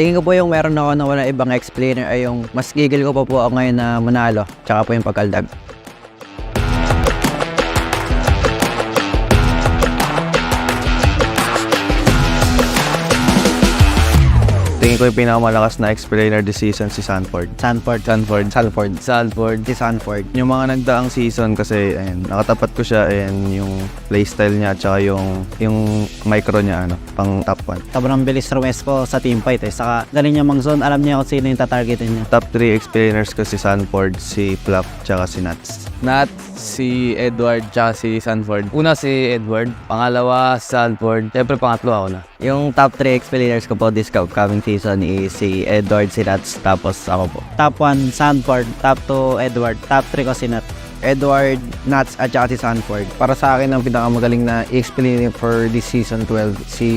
Tingin ko po yung meron ako na wala ibang explainer ay yung mas gigil ko pa po ako ngayon na manalo. Tsaka po yung pagkaldag. Tingin ko yung pinakamalakas na explainer this season si Sanford. Sanford. Sanford. Sanford. Sanford. Si Sanford. Yung mga nagdaang season kasi ayun, nakatapat ko siya and yung playstyle niya at saka yung yung micro niya ano, pang top 1. Sobrang bilis Rumes ko sa team fight eh. Saka galing niya mag-zone, alam niya kung sino yung tatargetin niya. Top 3 explainers ko si Sanford, si Fluff, tsaka si Nuts. Nat, si Edward, tsaka si Sanford. Una si Edward, pangalawa Sanford, syempre pangatlo ako na. Yung top 3 explainers ko po this upcoming season is si Edward, si Nats, tapos ako po. Top 1, Sanford. Top 2, Edward. Top 3 ko si Nat. Edward, Nats at saka si Sanford. Para sa akin, ang pinakamagaling na explainer for this season 12, si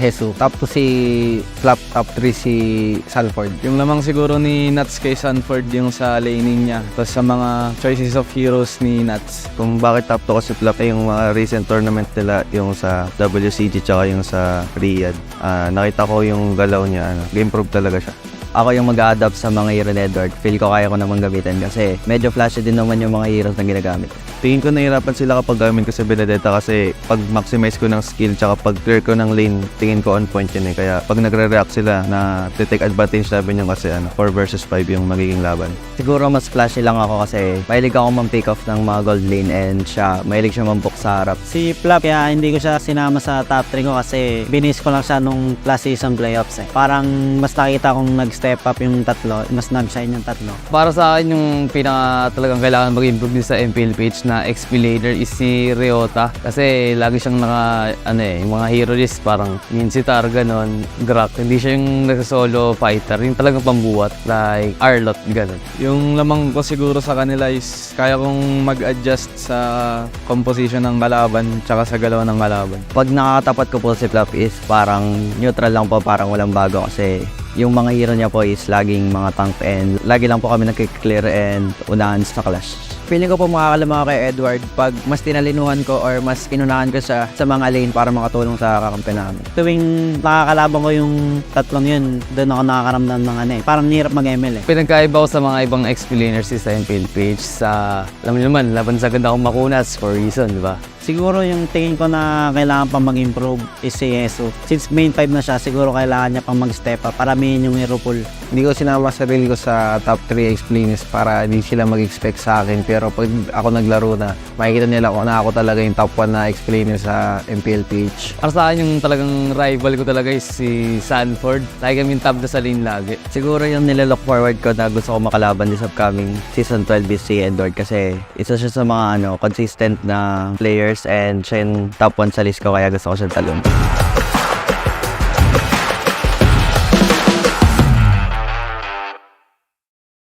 Jesus. Top 2 si Flap, top 3 si Sanford. Yung lamang siguro ni Nats kay Sanford yung sa laning niya. Tapos sa mga choices of heroes ni Nats. Kung bakit top 2 ko si Fluff, ay yung mga recent tournament nila, yung sa WCG tsaka yung sa Riyadh. Ah, nakita ko yung galaw niya, ano, game proof talaga siya. Ako yung mag-adapt sa mga hero ni Edward. Feel ko kaya ko namang gamitin kasi medyo flashy din naman yung mga heroes na ginagamit. Tingin ko nahirapan sila kapag gamit ko sa Benedetta kasi pag maximize ko ng skill tsaka pag clear ko ng lane, tingin ko on point yun eh. Kaya pag nagre-react sila na take advantage namin yung kasi ano, 4 versus 5 yung magiging laban. Siguro mas flashy lang ako kasi mahilig ako man-pick off ng mga gold lane and siya, mahilig siya mambuk sa harap. Si Flap, kaya hindi ko siya sinama sa top 3 ko kasi binis ko lang siya nung last season playoffs eh. Parang mas nakita kong nag-step up yung tatlo, mas nag-shine yung tatlo. Para sa akin yung pinaka talagang kailangan mag-improve din sa MPL page na XP leader is si Ryota. Kasi lagi siyang naka, ano eh, yung mga hero list parang Minsitar, ganon, Grak. Hindi siya yung nasa-solo fighter, yung talagang pambuhat like Arlot, ganon. Yung lamang ko siguro sa kanila is kaya kong mag-adjust sa composition ng kalaban tsaka sa galaw ng kalaban. Pag nakakatapat ko po si Fluff is parang neutral lang po, parang walang bago kasi yung mga hero niya po is laging mga tank and lagi lang po kami nagkiklear and unahan sa clash. Feeling ko po makakalama kay Edward pag mas tinalinuhan ko or mas inunahan ko sa, sa mga lane para makatulong sa kakampi namin. Tuwing nakakalaban ko yung tatlong yun, doon ako nakakaramdam ng ano eh. Parang hirap mag-ML eh. Pinagkaiba ko sa mga ibang explainers sa MPL page sa, alam niyo naman, laban sa ganda akong makunas for reason, di ba? Siguro yung tingin ko na kailangan pang mag-improve is si Yeso. Since main 5 na siya, siguro kailangan niya pang mag-step up. Paramihin yung hero pool. Hindi ko sinama sarili ko sa top 3 explainers para hindi sila mag-expect sa akin. Pero pag ako naglaro na, makikita nila ko na ako talaga yung top 1 na explainer sa MPL page. Para sa akin yung talagang rival ko talaga is si Sanford. Lagi kami top na sa lane lagi. Siguro yung nilalook forward ko na gusto ko makalaban this upcoming season 12 is si Edward kasi isa siya sa mga ano consistent na players and siya yung top 1 sa list ko kaya gusto ko siya talon.